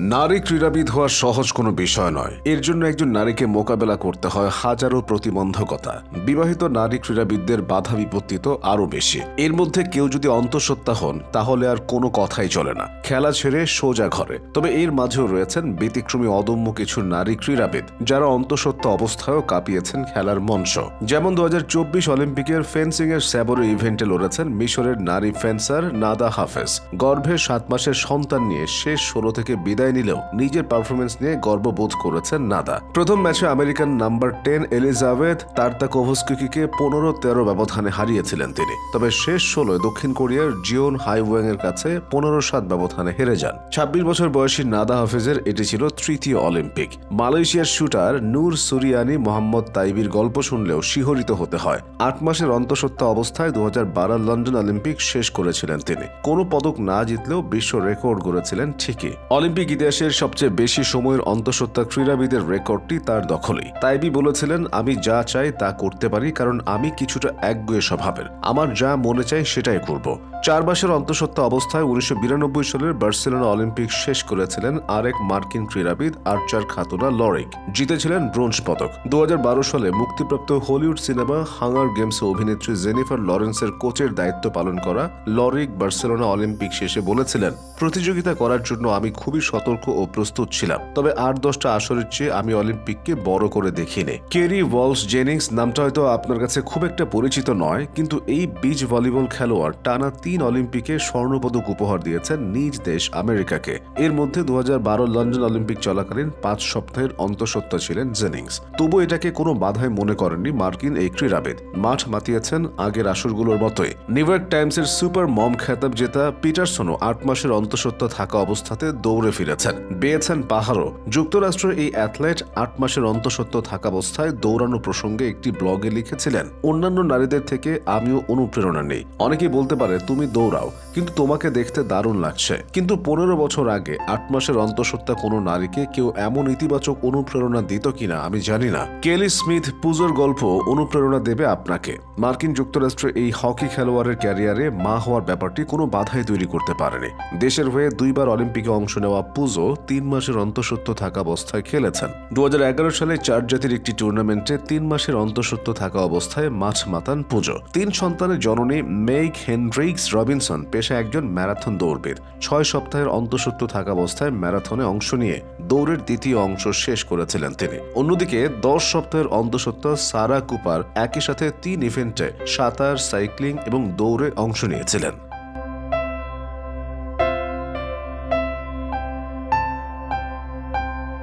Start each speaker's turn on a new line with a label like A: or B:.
A: নারী ক্রীড়াবিদ হওয়া সহজ কোনো বিষয় নয়। এর জন্য একজন নারীকে মোকাবেলা করতে হয় হাজারো প্রতিবন্ধকতা। বিবাহিত নারী ক্রীড়াবিদদের বাধা বিপত্তি তো আরও বেশি। এর মধ্যে কেউ যদি অন্তঃসত্ত্বা হন, তাহলে আর কোনো কথাই চলে না। খেলা ছেড়ে সোজা ঘরে। তবে এর মাঝেও রয়েছেন ব্যতিক্রমী অদম্য কিছু নারী ক্রীড়াবিদ, যারা অন্তঃসত্ত্বা অবস্থায়ও কাঁপিয়েছেন খেলার মঞ্চ। যেমন দু হাজার চব্বিশ অলিম্পিকের ফেন্সিং এর স্যাবরো ইভেন্টে লড়েছেন মিশরের নারী ফেন্সার নাদা হাফেজ। গর্ভে সাত মাসের সন্তান নিয়ে শেষ ষোলো থেকে বিদায় নিলেও নিজের পারফরমেন্স নিয়ে গর্ববোধ করেছেন নাদা। প্রথম ম্যাচে আমেরিকান নাম্বার টেন এলিজাবেথ তার্তাকোভস্কিকে পনেরো তেরো ব্যবধানে হারিয়েছিলেন তিনি। তবে শেষ ষোলোয় দক্ষিণ কোরিয়ার জিওন হাইওয়েং এর কাছে পনেরো সাত ব্যবধানে হেরে যান। ছাব্বিশ বছর বয়সী নাদা হাফেজের এটি ছিল তৃতীয় অলিম্পিক। মালয়েশিয়ার শুটার নূর সুরিয়ানি মোহাম্মদ তাইবির গল্প শুনলেও শিহরিত হতে হয়। আট মাসের অন্তঃসত্ত্বা অবস্থায় দুই হাজার লন্ডন অলিম্পিক শেষ করেছিলেন তিনি। কোনো পদক না জিতলেও বিশ্ব রেকর্ড গড়েছিলেন ঠিকই। অলিম্পিক ইতিহাসের সবচেয়ে বেশি সময়ের অন্তঃসত্ত্বা ক্রীড়াবিদের রেকর্ডটি তার দখলেই। তাইবি বলেছিলেন, আমি যা চাই তা করতে পারি, কারণ আমি কিছুটা একগুয়ে স্বভাবের। আমার যা মনে চাই সেটাই করব। চার মাসের অন্তঃসত্ত্বা অবস্থায় উনিশশো বিরানব্বই সালের বার্সেলোনা অলিম্পিক শেষ করেছিলেন আরেক মার্কিন ক্রীড়াবিদ আর্চার খাতুনা লরিক। জিতেছিলেন ব্রোঞ্জ পদক। দু হাজার বারো সালে মুক্তিপ্রাপ্ত হলিউড সিনেমা হাঙ্গার গেমসে অভিনেত্রী জেনিফার লরেন্সের কোচের দায়িত্ব পালন করা লরিক বার্সেলোনা অলিম্পিক শেষে বলেছিলেন, প্রতিযোগিতা করার জন্য আমি খুবই সতর্ক ও প্রস্তুত ছিলাম। তবে আট দশটা আসরের চেয়ে আমি অলিম্পিককে বড় করে দেখিনি। কেরি ওয়ালস জেনিংস নামটা হয়তো আপনার কাছে খুব একটা পরিচিত নয়, কিন্তু এই বিচ ভলিবল খেলোয়াড় টানা তিন অলিম্পিকে স্বর্ণপদক উপহার দিয়েছেন নিজ দেশ আমেরিকাকে। এর মধ্যে দু লন্ডন অলিম্পিক চলাকালীন পাঁচ সপ্তাহের অন্তঃসত্ত্বা ছিলেন জেনিংস। তবু এটাকে কোনো বাধায় মনে করেননি মার্কিন এই ক্রীড়াবিদ। মাঠ মাতিয়েছেন আগের আসরগুলোর মতোই। নিউ টাইমসের সুপার মম খেতাব জেতা পিটারসনও আট মাসের অন্তঃসত্ত্বা থাকা অবস্থাতে দৌড়ে ফিরেছেন। বেয়েছেন পাহাড়ও যুক্তরাষ্ট্রের এই অ্যাথলেট আট মাসের অন্তঃসত্ত্বা থাকা অবস্থায় দৌড়ানো প্রসঙ্গে একটি ব্লগে লিখেছিলেন, অন্যান্য নারীদের থেকে আমিও অনুপ্রেরণা নেই। অনেকেই বলতে পারে, তুমি দৌড়াও, কিন্তু তোমাকে দেখতে দারুণ লাগছে। কিন্তু পনেরো বছর আগে আট মাসের অন্তঃসত্ত্বা কোনো নারীকে কেউ এমন ইতিবাচক অনুপ্রেরণা দিত কিনা আমি জানি না। কেলি স্মিথ পুজোর গল্প অনুপ্রেরণা দেবে আপনাকে। মার্কিন যুক্তরাষ্ট্রের এই হকি খেলোয়াড়ের ক্যারিয়ারে মা হওয়ার ব্যাপারটি কোনো বাধাই তৈরি করতে পারেনি। দেশের হয়ে দুইবার অলিম্পিকে অংশ নেওয়া পুজো তিন মাসের অন্তঃসত্ত্বা থাকা অবস্থায় খেলেছেন। দু হাজার এগারো সালে চার জাতির একটি টুর্নামেন্টে তিন মাসের অন্তঃসত্ত্বা থাকা অবস্থায় মাছ মাতান পুজো। তিন সন্তানের জননী মেইক হেনড্রিক্স রবিনসন পেশা একজন ম্যারাথন দৌড়বিদ। ছয় সপ্তাহের অন্তঃসত্ত্বা থাকা অবস্থায় ম্যারাথনে অংশ নিয়ে দৌড়ের দ্বিতীয় অংশ শেষ করেছিলেন তিনি। অন্যদিকে দশ সপ্তাহের অন্তঃসত্ত্বা সারা কুপার একই সাথে তিন ইভেন্টে সাঁতার, সাইক্লিং এবং দৌড়ে অংশ নিয়েছিলেন।